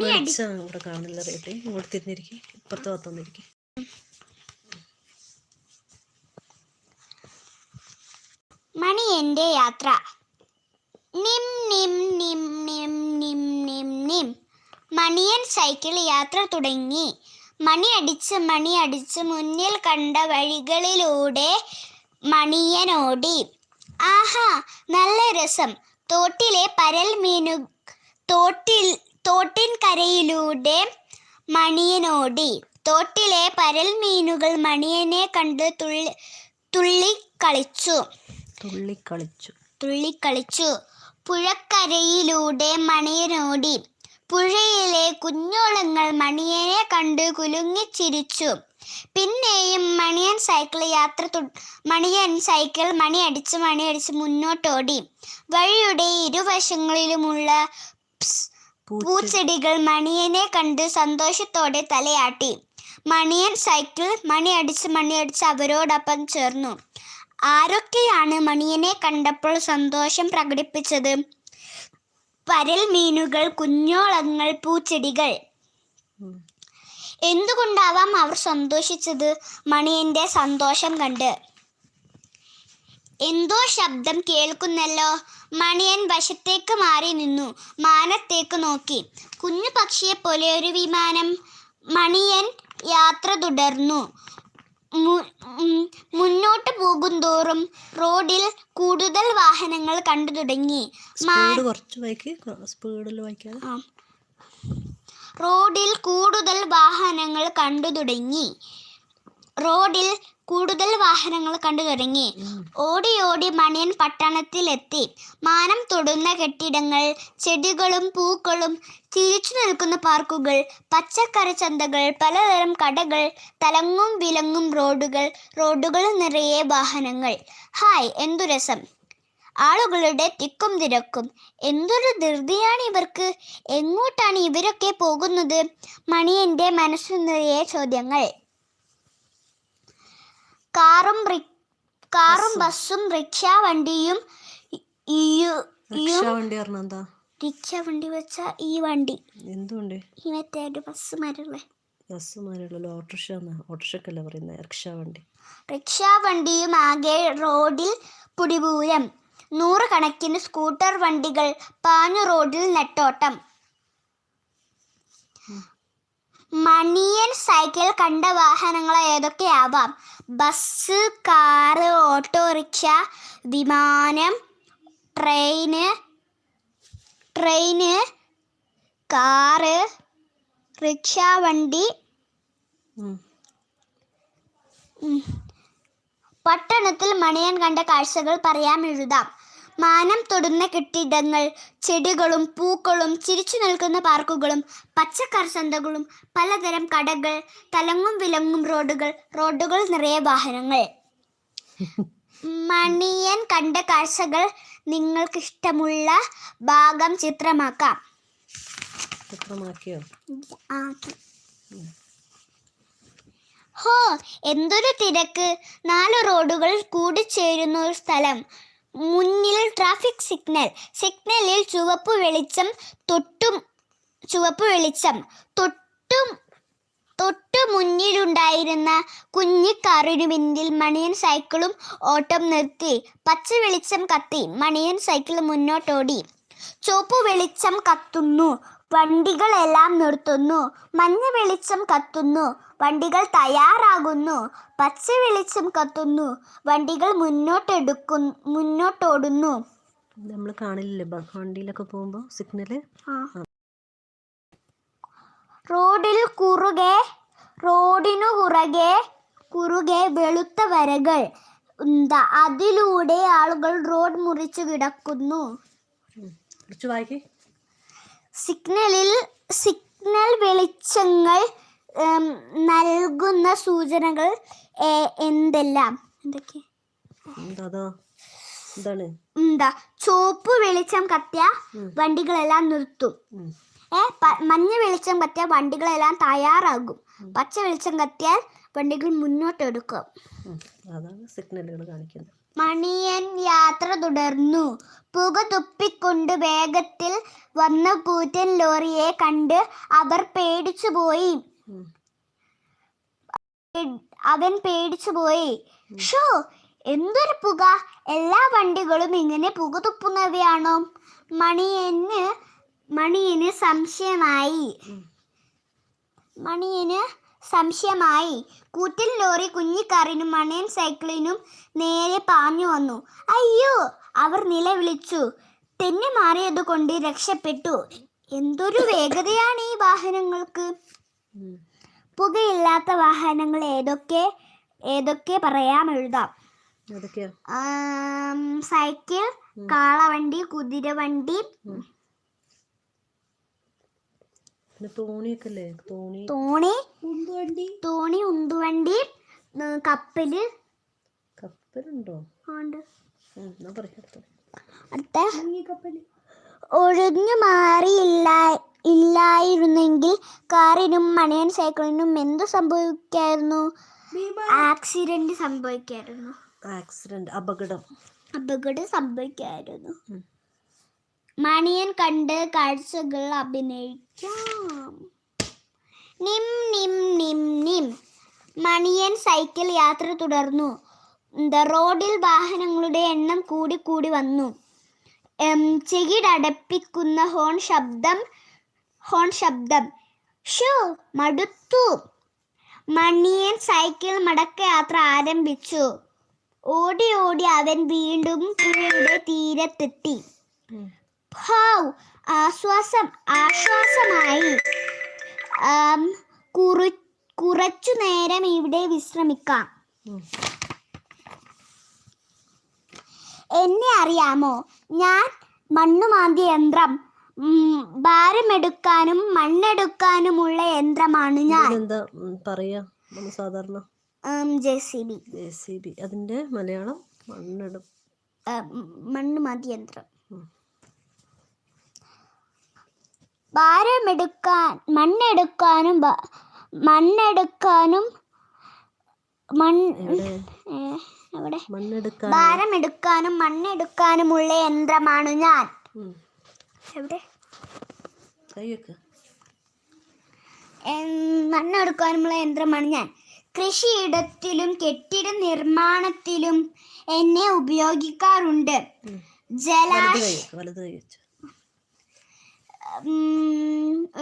ഇവിടെ തിരിഞ്ഞിരിക്കും മണി എന്റെ യാത്ര. നിം നിം നിം നിം നിം നിം നിം. മണിയൻ സൈക്കിൾ യാത്ര തുടങ്ങി. മണി അടിച്ച് മണി അടിച്ച് മുന്നിൽ കണ്ട വഴികളിലൂടെ മണിയൻ ഓടി. ആഹാ നല്ല രസം. തോട്ടിലെ പരൽ മീനു തോട്ടിൽ തോട്ടിൻ കരയിലൂടെ മണിയനോടി. തോട്ടിലെ പരൽ മീനുകൾ മണിയനെ കണ്ട് തുള്ളി തുള്ളി കളിച്ചു തുള്ളിക്കളിച്ചു. തുള്ളിക്കളിച്ചു. പുഴക്കരയിലൂടെ മണിയനോടി. പുഴയിലെ കുഞ്ഞോളങ്ങൾ മണിയനെ കണ്ട് കുലുങ്ങിച്ചിരിച്ചു. പിന്നെയും മണിയൻ സൈക്കിൾ യാത്ര തു- മണിയൻ സൈക്കിൾ മണിയടിച്ച് മണിയടിച്ച് മുന്നോട്ടോടി. വഴിയുടെ ഇരുവശങ്ങളിലുമുള്ള പൂച്ചെടികൾ മണിയനെ കണ്ട് സന്തോഷത്തോടെ തലയാട്ടി. മണിയൻ സൈക്കിൾ മണിയടിച്ച് മണിയടിച്ച് അവരോടൊപ്പം ചേർന്നു. ആരൊക്കെയാണ് മണിയനെ കണ്ടപ്പോൾ സന്തോഷം പ്രകടിപ്പിച്ചത്? പരൽ മീനുകൾ കുഞ്ഞോളങ്ങൾ പൂച്ചെടികൾ. എന്തുകൊണ്ടാവാം അവർ സന്തോഷിച്ചത്? മണിയന്റെ സന്തോഷം കണ്ട്. എന്തോ ശബ്ദം കേൾക്കുന്നല്ലോ. മണിയൻ വശത്തേക്ക് മാറി നിന്നു. മാനത്തേക്ക് നോക്കി. കുഞ്ഞു പക്ഷിയെ പോലെ ഒരു വിമാനം. മണിയൻ യാത്ര തുടർന്നു. മുന്നോട്ട് പോകും പോകുന്തോറും റോഡിൽ കൂടുതൽ വാഹനങ്ങൾ കണ്ടു തുടങ്ങി. റോഡിൽ കൂടുതൽ വാഹനങ്ങൾ കണ്ടു തുടങ്ങി. റോഡിൽ കൂടുതൽ വാഹനങ്ങൾ കണ്ടു തുടങ്ങി. ഓടി ഓടി മണിയൻ പട്ടണത്തിലെത്തി. മാനം തൊടുന്ന കെട്ടിടങ്ങൾ ചെടികളും പൂക്കളും തിരിച്ചു നിൽക്കുന്ന പാർക്കുകൾ പച്ചക്കറി ചന്തകൾ പലതരം കടകൾ തലങ്ങും വിലങ്ങും റോഡുകൾ റോഡുകൾ നിറയെ വാഹനങ്ങൾ. ഹായ് എന്തു രസം. ആളുകളുടെ തിക്കും തിരക്കും. എന്തൊരു ധൃതിയാണ് ഇവർക്ക്. എങ്ങോട്ടാണ് ഇവരൊക്കെ പോകുന്നത്? മണിയന്റെ മനസ്സു നിറയെ ചോദ്യങ്ങൾ. കാറും കാറും ബസ്സും. റിക്ഷ വണ്ടിയും റിക്ഷ വണ്ടി വെച്ച ഈ വണ്ടി. എന്തുകൊണ്ട് ഈ മറ്റേ ഒരു ബസ് മരല്ലേ ബസ് മാരുള്ളല്ലോ ഓട്ടോറിക്ഷ ഓട്ടോറിക്ഷക്കല്ല പറയുന്നത് റിക്ഷ വണ്ടി റിക്ഷ വണ്ടിയും ആകെ റോഡിൽ പുടിപൂരം നൂറുകണക്കിന് സ്കൂട്ടർ വണ്ടികൾ പാഞ്ഞു റോഡിൽ നെട്ടോട്ടം. മണിയൻ സൈക്കിൾ കണ്ട വാഹനങ്ങൾ ഏതൊക്കെയാവാം ബസ് കാറ് ഓട്ടോറിക്ഷ വിമാനം ട്രെയിന് ട്രെയിന് കാറ് റിക്ഷ വണ്ടി ഉം. ഉം. പട്ടണത്തിൽ മണിയൻ കണ്ട കാഴ്ചകൾ പറയാം എഴുതാം മാനം തൊടുന്ന കെട്ടിടങ്ങൾ ചെടികളും പൂക്കളും ചിരിച്ചു നിൽക്കുന്ന പാർക്കുകളും പച്ചക്കറി ചന്തകളും പലതരം കടകൾ തലങ്ങും വിലങ്ങും റോഡുകൾ റോഡുകൾ നിറയെ വാഹനങ്ങൾ. മണിയൻ കണ്ട കാഴ്ചകൾ നിങ്ങൾക്ക് ഇഷ്ടമുള്ള ഭാഗം ചിത്രമാക്കാം. ചിത്രമാക്കിയോ? ഹോ എന്തൊരു തിരക്ക്. നാല് റോഡുകൾ കൂടിച്ചേരുന്ന ഒരു സ്ഥലം. മുന്നിൽ ട്രാഫിക് സിഗ്നൽ സിഗ്നലിൽ ചുവപ്പ് വെളിച്ചം തൊട്ടും ചുവപ്പ് വെളിച്ചം. തൊട്ടും തൊട്ടു മുന്നിലുണ്ടായിരുന്ന കുഞ്ഞി കാറിനു പിന്നിൽ മണിയൻ സൈക്കിളും ഓട്ടം നിർത്തി. പച്ച വെളിച്ചം കത്തി. മണിയൻ സൈക്കിൾ മുന്നോട്ടോടി. ചുവപ്പ് വെളിച്ചം കത്തുന്നു. വണ്ടികളെല്ലാം നിർത്തുന്നു. മഞ്ഞ വെളിച്ചം കത്തുന്നു. വണ്ടികൾ തയ്യാറാകുന്നു. പച്ച വെളിച്ചം കത്തുന്നു. വണ്ടികൾ മുന്നോട്ടെടുക്കു മുന്നോട്ടോടുന്നു. നമ്മൾ കാണില്ലേ വണ്ടിയിലൊക്കെ പോകുമ്പോൾ സിഗ്നൽ? റോഡിൽ കുറുകെ റോഡിനു കുറുകെ കുറുകെ വെളുത്ത വരകൾ. എന്താ അതിലൂടെ ആളുകൾ റോഡ് മുറിച്ച് കിടക്കുന്നു. വായിക്ക്. സിഗ്നലിൽ സിഗ്നൽ വെളിച്ചങ്ങൾ നൽകുന്ന സൂചനകൾ എന്തെല്ലാം? എന്തൊക്കെ? എന്താ? ചുവപ്പ് വെളിച്ചം കത്തിയ വണ്ടികളെല്ലാം നിർത്തും. ഏ മഞ്ഞ വെളിച്ചം കത്തിയ വണ്ടികളെല്ലാം തയ്യാറാകും. പച്ച വെളിച്ചം കത്തിയാൽ വണ്ടികൾ മുന്നോട്ട് എടുക്കും അതാണ് സിഗ്നലുകൾ കാണിക്കുന്നത്. മണിയൻ യാത്ര തുടർന്നു. പുക തുപ്പിക്കൊണ്ട് വേഗത്തിൽ വന്ന കൂറ്റൻ ലോറിയെ കണ്ട് അവർ പേടിച്ചുപോയി പോയി. അവൻ പേടിച്ചുപോയി ഷോ എന്തൊരു പുക? എല്ലാ വണ്ടികളും ഇങ്ങനെ പുക തുപ്പുന്നവയാണോ? മണിയന് മണിയന് സംശയമായി. മണിയന് സംശയമായി. കൂറ്റൻ ലോറി കുഞ്ഞിക്കാറിനും മണിയൻ സൈക്കിളിനും നേരെ പാഞ്ഞു വന്നു. അയ്യോ! അവർ നിലവിളിച്ചു. തെന്നി മാറിയതുകൊണ്ട് രക്ഷപ്പെട്ടു. എന്തൊരു വേഗതയാണ് ഈ വാഹനങ്ങൾക്ക്. പുകയില്ലാത്ത വാഹനങ്ങൾ ഏതൊക്കെ? ഏതൊക്കെ? പറയാം എഴുതാം. സൈക്കിൾ കാളവണ്ടി കുതിരവണ്ടി പിന്നെ തോണിയൊക്കെ അല്ലേ തോണി. തോണി. ഉന്തുവണ്ടി. തോണി ഉന്തുവണ്ടി ഉം, കപ്പൽ. കപ്പലുണ്ടോ? ഉണ്ട് അടുത്ത. ഒഴിഞ്ഞു മാറിയില്ല ഇല്ലായിരുന്നെങ്കിൽ കാറിനും മണിയൻ സൈക്കിളിനും എന്തു സംഭവിക്കായിരുന്നു? ആക്സിഡന്റ് സംഭവിക്കായിരുന്നു. ആക്സിഡന്റ് അപകടം. അപകടം സംഭവിക്കായിരുന്നു. മണിയൻ കണ്ട് കാഴ്ചകൾ അഭിനയിക്കാം. നിം നിം നിം നിം. മണിയൻ സൈക്കിൾ യാത്ര തുടർന്നു. റോഡിൽ വാഹനങ്ങളുടെ എണ്ണം കൂടി കൂടി വന്നു. ചെകിടടപ്പിക്കുന്ന ഹോൺ ശബ്ദം ഹോൺ ശബ്ദം. ഷോ മടുത്തു. മണിയൻ സൈക്കിൾ മടക്ക യാത്ര ആരംഭിച്ചു. ഓടി ഓടി അവൻ വീണ്ടും പുഴയുടെ തീരത്തെത്തി. ഹൗ ആശ്വാസം ആശ്വാസമായി. കുറു കുറച്ചു നേരം ഇവിടെ വിശ്രമിക്കാം. എന്നെ അറിയാമോ? ഞാൻ മണ്ണുമാന്തി യന്ത്രം ഭാരമെടുക്കാനും മണ്ണെടുക്കാനുമുള്ള യന്ത്രമാണ് ഞാൻ. എന്താ പറയാ? നമ്മൾ സാധാരണ J C B. J C B. അതിന്റെ മലയാളം മണ്ണെടുപ്പ് മണ്ണുമാന്തി യന്ത്രം. ഭാരമെടുക്കാൻ മണ്ണെടുക്കാനും മണ്ണെടുക്കാനും മണ്ണെടുക്കാൻ ഭാരമെടുക്കാനും മണ്ണെടുക്കാനുമുള്ള യന്ത്രമാണ് ഞാൻ. എവിടെ? മണ്ണെടുക്കാനുമുള്ള യന്ത്രമാണ് ഞാൻ. കൃഷിയിടത്തിലും കെട്ടിട നിർമ്മാണത്തിലും എന്നെ ഉപയോഗിക്കാറുണ്ട്. ഉം.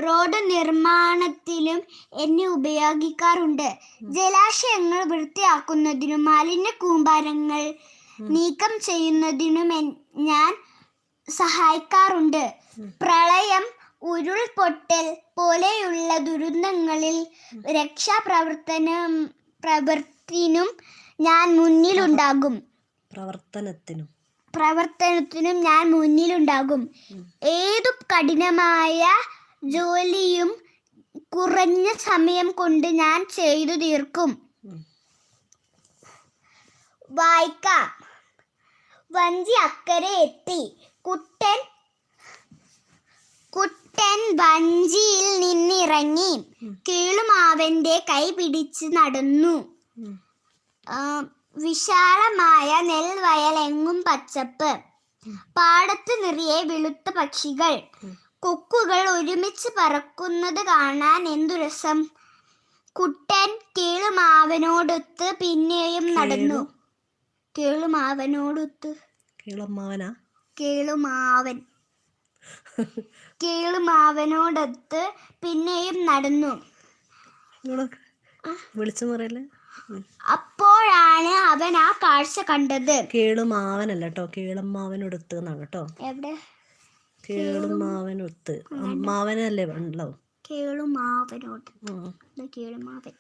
റോഡ് നിർമ്മാണത്തിലും എന്നെ ഉപയോഗിക്കാറുണ്ട്. ജലാശയങ്ങൾ വൃത്തിയാക്കുന്നതിനും മാലിന്യ കൂമ്പാരങ്ങൾ നീക്കം ചെയ്യുന്നതിനും ഞാൻ സഹായിക്കാറുണ്ട്. പ്രളയം ഉരുൾപൊട്ടൽ പോലെയുള്ള ദുരന്തങ്ങളിൽ രക്ഷാപ്രവർത്തന പ്രവർത്തിനും ഞാൻ മുന്നിലുണ്ടാകും. പ്രവർത്തനത്തിനും. പ്രവർത്തനത്തിനും ഞാൻ മുന്നിലുണ്ടാകും. ഏതു കഠിനമായ ജോലിയും കുറഞ്ഞ സമയം കൊണ്ട് ഞാൻ ചെയ്തു തീർക്കും. വായിക്കാം. വഞ്ചി അക്കരെ എത്തി. കുട്ടൻ കുട്ടൻ വഞ്ചിയിൽ നിന്നിറങ്ങി. കീളുമാവന്റെ കൈ പിടിച്ച് നടന്നു. ആ, വിശാലമായ നെൽവയൽ എങ്ങും പച്ചപ്പ്. പാടത്ത് നിറയെ വെളുത്ത പക്ഷികൾ. കൊക്കുകൾ ഒരുമിച്ച് പറക്കുന്നത് കാണാൻ എന്തു രസം. കുട്ടൻ കേളുമാവനോടൊത്ത് പിന്നെയും നടന്നു. കേളുമാവനോടൊത്ത്. കീളമ്മാവനാ കേളുമാവൻ. കേളുമാവനോടൊത്ത് പിന്നെയും നടന്നു. വിളിച്ചു പറയല്ലേ. അപ്പോഴാണ് അവൻ ആ കാഴ്ച കണ്ടത്. കേളുമാവനല്ല കേട്ടോ കേളമ്മാവനൊടുത്ത് എന്നാണ് കേട്ടോ എവിടെ കേളുമാവനൊത്ത് മാവനല്ലേ ഉള്ളോ കേളുമാവനോട്. ഉം. ഇത് കേളുമാവൻ.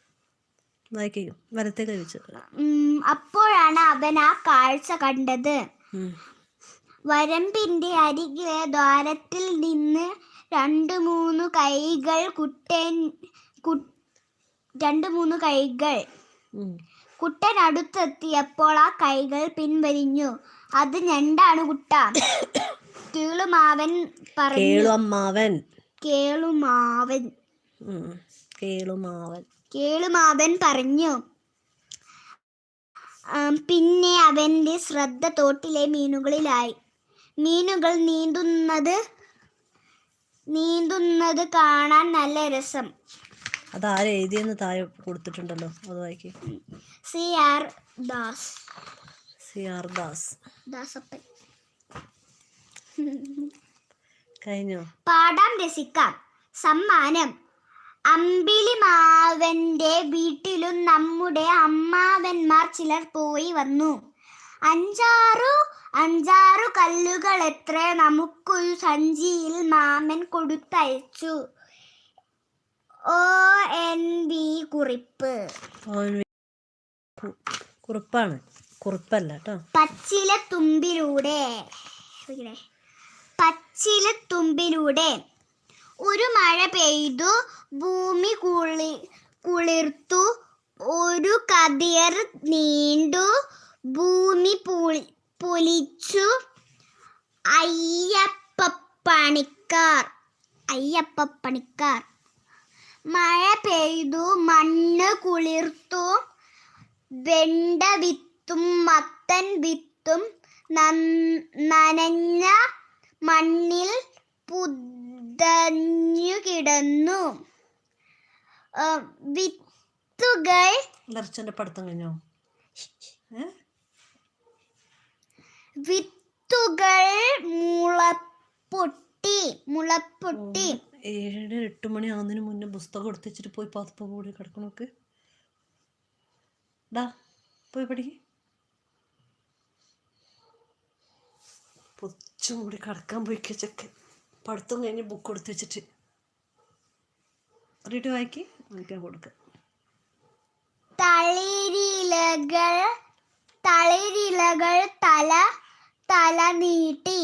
വായിക്കൂ വലത്തെ കൈ വെച്ച്. ഉം, അപ്പോഴാണ് അവൻ ആ കാഴ്ച കണ്ടത്. വരമ്പിന്റെ അരികിലെ ദ്വാരത്തിൽ നിന്ന് രണ്ടു മൂന്ന് കൈകൾ കുട്ടൻ രണ്ടു മൂന്ന് കൈകൾ. കുട്ടൻ അടുത്തെത്തിയപ്പോൾ ആ കൈകൾ പിൻവലിഞ്ഞു. അത് ഞണ്ടാണ് കുട്ട. കേളുമാവൻ പറഞ്ഞു. കേളുമാവൻ. ഉം. കേളുമാവൻ. കേളുമാവൻ പറഞ്ഞു. പിന്നെ അവന്റെ ശ്രദ്ധ തോട്ടിലെ മീനുകളിലായി. മീനുകൾ നീന്തുന്നത് നീന്തുന്നത് കാണാൻ നല്ല രസം. അത് ആര് എഴുതിയെന്ന് താഴെ കൊടുത്തിട്ടുണ്ടല്ലോ അത് വായിക്ക്. C R Das. C R Das. Dasappan. കഴിഞ്ഞോ? പാടാം രസിക്കാം. സമ്മാനം. അമ്പിളിമാവന്റെ വീട്ടിലും നമ്മുടെ അമ്മാവന്മാർ ചിലർ പോയി വന്നു. അഞ്ചാറു അഞ്ചാറു കല്ലുകൾ എത്ര നമുക്കൊരു സഞ്ചിയിൽ മാമൻ കൊടുത്തയച്ചു. ഓ എൻ വി കുറിപ്പ്. കുറിപ്പാണ്. കുറിപ്പല്ല കേട്ടോ. പച്ചില തുമ്പിലൂടെ. പച്ചില തുമ്പിലൂടെ ഒരു മഴ പെയ്തു ഭൂമി കുളി കുളിർത്തു ഒരു കതിർ നീണ്ടു ഭൂമി പൊലിച്ചു അയ്യപ്പ പണിക്കാർ. അയ്യപ്പപ്പണിക്കാർ അയ്യപ്പപ്പണിക്കാർ മഴ പെയ്തു മണ്ണ് കുളിർത്തു. വെണ്ട വിത്തും മത്തൻ വിത്തും നനഞ്ഞ മണ്ണിൽ പുതഞ്ഞു കിടന്നു. വിത്തുകൾ ലർച്ചന്റെ പഠിത്തം കഴിഞ്ഞോ? ഏ? വിത്തുകൾ മുളപ്പൊട്ടി മുളപ്പൊട്ടി ഏഴ് എട്ട് മണി ആകുന്നതിന് മുന്നേ പുസ്തകം എടുത്തിച്ചിട്ട് പോയി പാത്തപ്പ കൂടി കിടക്കണോക്ക്. ഡാ പോയി പഠിക്ക്. പൊച്ചും കൂടി കിടക്കാൻ പോയി ചെക്ക് പഠിത്തം കഴിഞ്ഞ് ബുക്ക് എടുത്ത് വെച്ചിട്ട്. റീഡ് വായിക്കി വായിക്കാൻ കൊടുക്ക. തളിരിലകൾ തളിരിലകൾ തല തല നീട്ടി.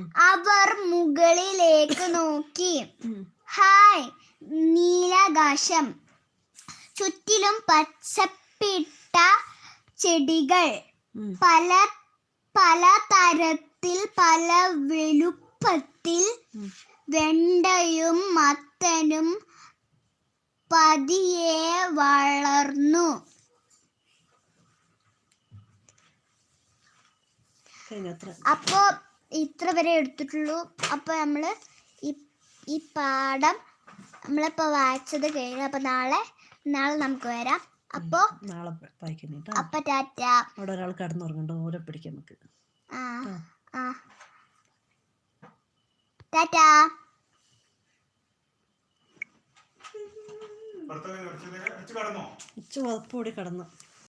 അവർ മുകളിലേക്ക് നോക്കി. ഹായ് നീലാകാശം. ചുറ്റിലും പച്ചപ്പിട്ട ചെടികൾ. പല പല തരത്തിൽ പല വലുപ്പത്തിൽ ഉം. വെണ്ടയും മത്തനും പതിയെ വളർന്നു. അപ്പോ ഇത്ര വരെ എടുത്തിട്ടുള്ളൂ. അപ്പോൾ നമ്മൾ ഈ ഈ പാഠം നമ്മളിപ്പോൾ വായിച്ചത് കഴിഞ്ഞു അപ്പോൾ നാളെ നാളെ നമുക്ക് വരാം. അപ്പോൾ നാളെ വായിക്കുന്നു അപ്പോൾ ടാറ്റ. അവിടെ ഒരാൾ കിടന്നുറങ്ങണ്ടോ ഓരോ പിടിക്കാം നമുക്ക്. ആ ആ. ടാറ്റ. ഇച്ചു കടന്നു? ഉച്ച കൂടി കിടന്നു.